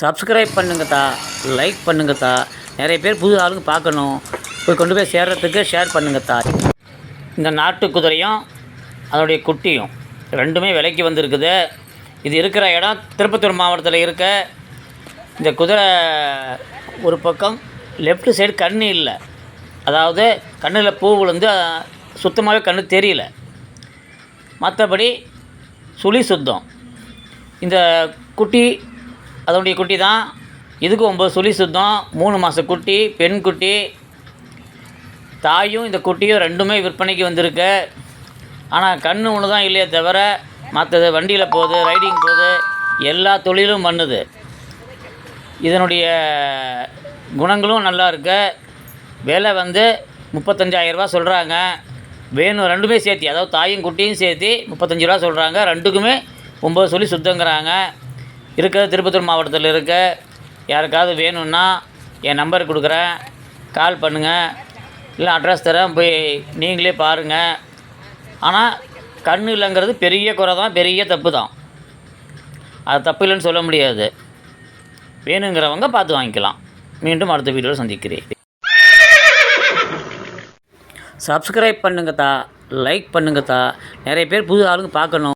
Subscribe பண்ணுங்கத்தா like பண்ணுங்கத்தா நிறைய பேர் புது ஆளுங்க பார்க்கணும். போய் கொண்டு போய் சேர்கிறதுக்கு ஷேர் பண்ணுங்கத்தா இந்த நாட்டு குதிரையும் அதனுடைய குட்டியும் ரெண்டுமே விலைக்கு வந்திருக்குது. இது இருக்கிற இடம் திருப்பத்தூர் மாவட்டத்தில் இருக்க. இந்த குதிரை ஒரு பக்கம் லெஃப்ட் சைடு கண் இல்லை. அதாவது கண்ணில் பூ விழுந்து சுத்தமாகவே கண்ணு தெரியல. மற்றபடி சுழி சுத்தம். இந்த குட்டி அதனுடைய குட்டி தான். இதுக்கு ஒம்பது சுழி சுத்தம் மூணு மாத குட்டி பெண் குட்டி. தாயும் இந்த குட்டியும் ரெண்டுமே விற்பனைக்கு வந்திருக்கு. ஆனால் கண் ஒன்று தான் இல்லையே தவிர மற்றது வண்டியில் போகுது ரைடிங் போகுது எல்லா தொழிலும் பண்ணுது. இதனுடைய குணங்களும் நல்லா இருக்கு. விலை வந்து முப்பத்தஞ்சாயிரரூபா சொல்கிறாங்க வேணும் ரெண்டுமே சேர்த்து அதாவது தாயும் குட்டியும் சேர்த்து முப்பத்தஞ்சு ரூபா சொல்கிறாங்க ரெண்டுக்குமே ஒம்பது சொல்லி சுத்தங்கிறாங்க. இருக்க திருப்பத்தூர் மாவட்டத்தில் இருக்க யாருக்காவது வேணும்னா என் நம்பர் கொடுக்குறேன். கால் பண்ணுங்கள் இல்லை அட்ரஸ் தரேன். போய் நீங்களே பாருங்கள் ஆனால் கண்ணு இல்லைங்கிறது பெரிய குறை தான் பெரிய தப்பு தான். அது தப்பு இல்லைன்னு சொல்ல முடியாது. வேணுங்கிறவங்க பார்த்து வாங்கிக்கலாம். மீண்டும் அடுத்த வீடியோவில் சந்திக்கிறேன். சப்ஸ்கிரைப் பண்ணுங்கத்தா லைக் பண்ணுங்கத்தா நிறைய பேர் புது ஆளுங்க பார்க்கணும்.